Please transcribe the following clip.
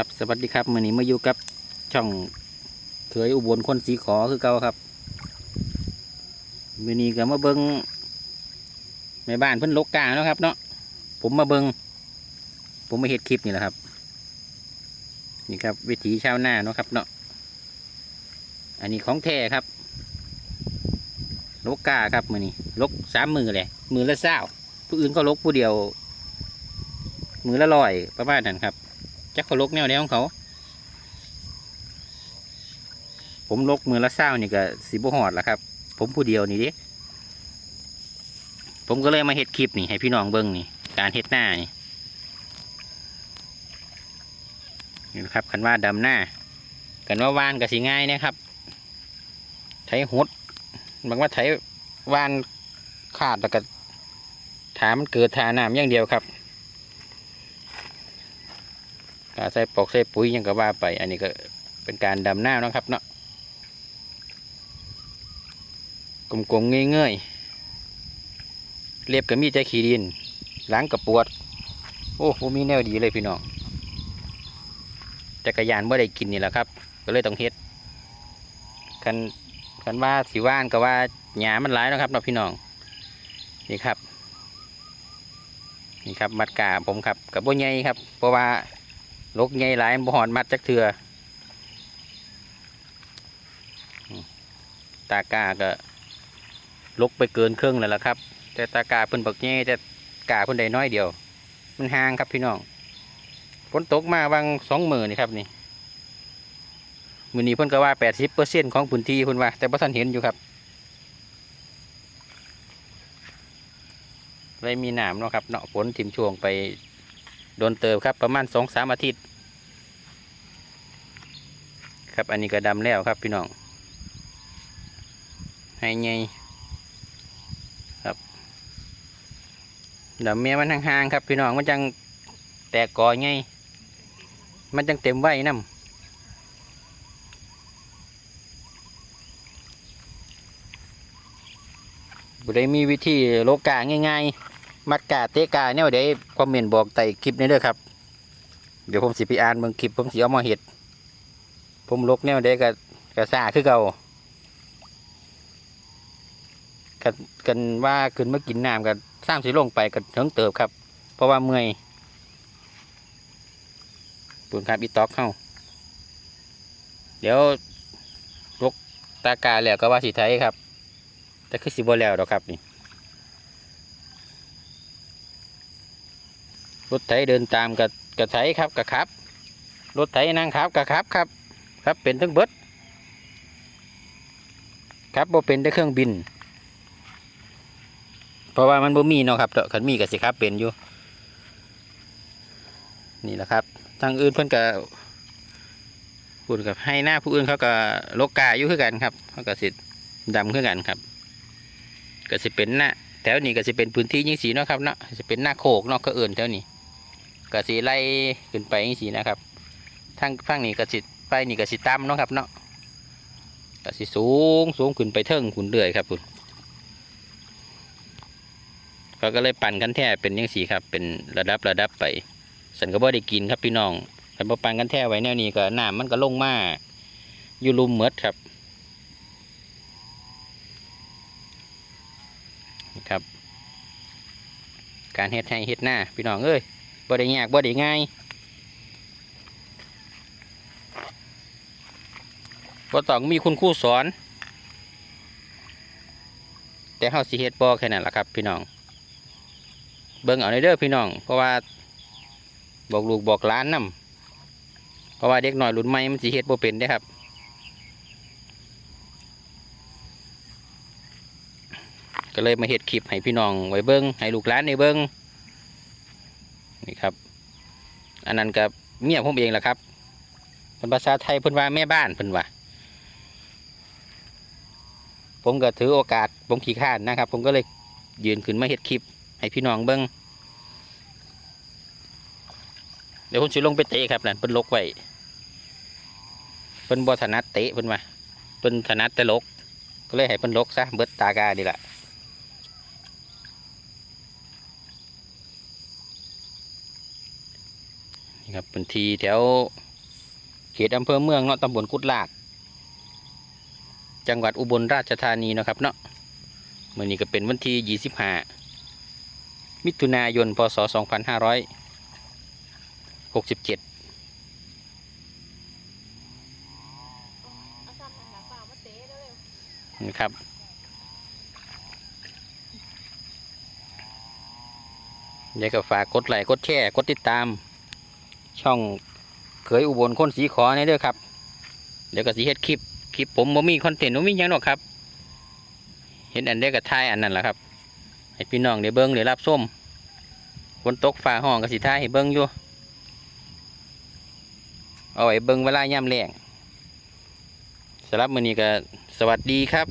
ครับสวัสดีครับมื่อนี้มาอยู่กับช่องเคยอุบลคนสีขอคือเก่าครับมื่อนี้ก็มาเบิงแม่บ้านเพิ่นลกกาเนาะครับ เนาะผมมาเบิงผมมาเฮ็ดคลิปนี่แหละครับ นี่ครับ วิถีชาวนาเนาะครับเนาะอันนี้ของแท้ครับลกกาครับมื่อนี้ลกสามมือเลยมือละเศร้าผู้อื่นก็ลกผู้เดียว มือละลอยประมาณนั้นครับ จักเขาลกแนวแนวของเขา ผมลกมือละเศร้านี่ก็สีบหอดละครับ ผมผู้เดียวนี่ดิผมก็เลยมาเฮ็ดคลิปนี่ให้พี่น้องเบิ้งนี่การเฮ็ดหน้านี่นี่นะครับคันว่าดำหน้ากันว่าวานก็สิง่ายนะครับไถหดบางว่าไถวานขาดแล้วก็ถามันเกิดทาน้ำอย่างเดียวครับ กาใส่ปอกใส่ปุ๋ยยังก็ว่าไป อันนี้ก็เป็นการดำหน้านะครับเนาะกลมๆเงยๆเรียบก็มีใจขี้ดินล้างกับปวด โอ้โหมีแนวดีเลยพี่น้องจักรยานเมื่อได้กินนี่แหละครับ ก็เลยต้องเฮ็ดคันคันว่าสีว่านก็ว่าหยามันหลายนะครับเนาะพี่น้องนี่ครับ นี่ครับมัดกาผมครับกับโบใหญ่ครับ เพราะว่า ลกใหญ่หลายบ่หอนมัดจักเถื่อตากาก็ลกไปเกินครึ่งแล้วล่ะครับ แต่ตากาเพิ่นบักใหญ่แต่กาเพิ่นได้น้อยเดียว มันห่างครับพี่น้องฝนตกมาบางสองหมือนี่ครับนี่มือนี้เพิ่นก็ว่าแปดสิบเปอร์เซ็นของพื้นที่เพิ่นว่า แต่บ่ทันเห็นอยู่ครับเลยมีหนามเนาะครับเนาะฝนทิมช่วงไป โดนเติบครับประมาณสองสามอาทิตย์ ครับอันนี้ก็ดำแล้วครับพี่น้อง ให้ไงครับดำเมียมันห่างๆครับพี่น้องมันจังแตกกอไงมันจังเต็มไว้น้ำบุได้มีวิธีโลกาง่ายๆ มัดกาเตะกาเนี่ยเดี๋ยวคอมเมนต์บอกใต้คลิปนี้เด้อครับ เดี๋ยวผมสิไปอ่านเบิ่งคลิปผมสิเอามาเห็ด ผมลกแนวเด็กกับกระซาคือเก่ากันกันว่าขึ้นมากินน้ำกันสร้างสิลงไปกันถึงเติบครับ เพราะว่าเมื่อยตุนครับอีตอกเข้าเดี๋ยวลกตากาแล้วก็ว่าสิไทยครับ แต่คือสิบ่แล้วดอกครับนี่ ถไถเดินตามกับกับไถครับกับครับ รถไถนั่งครับกับครับครับ ครับเป็นทั้งเบิดครับบ่เป็นแต่เครื่องบิน เพราะว่ามันบ่มีเนาะครับเถอะคันมีก็สิครับเป็นอยู่ นี่แหละครับทางอื่นเพิ่นก็พูดกับให้หน้าผู้อื่นเขาก็โลกกาอยู่คือกันครับเขาก็สิดำคือกันครับ ก็สิเป็นหน้าแถวนี้ก็สิเป็นพื้นที่ยิ่งสีเนาะครับเนาะสิเป็นหน้าโคกเนาะก็เอื่นแถวนี้ ก็สีไล่ขึ้นไปอย่างสีนะครับทางฝั่งนี้ก็สิไปนี่ก็สิต่ำเนาะครับเนาะก็สิสูงสูงขึ้นไปเทิงขุนเรื่อยครับคุณเขาก็เลยปั่นกันแท้เป็นอย่างสีครับ เป็นระดับระดับไปสันก็บ่ได้กินครับพี่น้องคันบ่ปั่นกันแท้ไว้แนวนี้ก็น้ำมันก็ลงมาอยู่ลุมเหมือดครับครับ การเฮ็ดให้เฮ็ดหน้าพี่น้องเอ้ย บ่ได้ยากบ่ได้ง่ายบ่ต้องมีคุณครูสอน แต่เฮาสิเฮ็ดบ่แค่นั้นล่ะครับ พี่น้อง เบิ่งเอาในเด้อพี่น้อง เพราะว่าบอกลูกบอกล้านนํเพราะว่าเด็กหน้อยรุ่นใหม่มันสิเฮ็ดบ่เป็นเด้ครับก็เลยมาเฮ็ดคลิปให้พี่น้องไว้เบิ่งให้ลูกหลานได้เบิ่ง นี่ครับ อันนั้นกับเมียผมเองแหละครับเป็นภาษาไทยเพิ่นว่าแม่บ้านเพิ่นว่าผมก็ถือโอกาสผมขี้ข้านนะครับ ผมก็เลยยืนขึ้นมาเฮ็ดคลิป ให้พี่น้องเบิ้งเดี๋ยวผมสิลงไปเตะครับนั่นเพิ่นลกไว้เพิ่นบ่ถนัดเตะเพิ่นว่าเพิ่นถนัดแต่ลก ก็เลยให้เพิ่นลกซะเบิดตากาดีละ นี่ครับพื้นที่แถวเขตอำเภอเมืองเนาะตำบลกุดลาก จังหวัดอุบลราชธานีนะครับเนาะมื่อนี้ก็เป็นวันที่ 25 มิถุนายน พศ 2567เอาซ้ำนั่นล่ะป่ามาเตะเร็วนะครับเดี๋ยวก็ฝากกดไลค์กดแชร์กดติดตาม ช่องเคยอุบลคนสีขอในเด้อครับ เดี๋ยวก็สีเฮ็ดคลิปคลิปผมบ่มีคอนเทนต์บ่มีหยังหรอกครับ เห็นอันเดียวก็ทายอันนั้นแหละครับให้พี่น้องได้เบิ้งได้รับส้มฝนตกฟ้าห้องก็สิทายให้เบิ้งอยู่เอาไว้เบิ้งเวลาย่ำแรงสำหรับมื้อนี้ก็สวัสดีครับ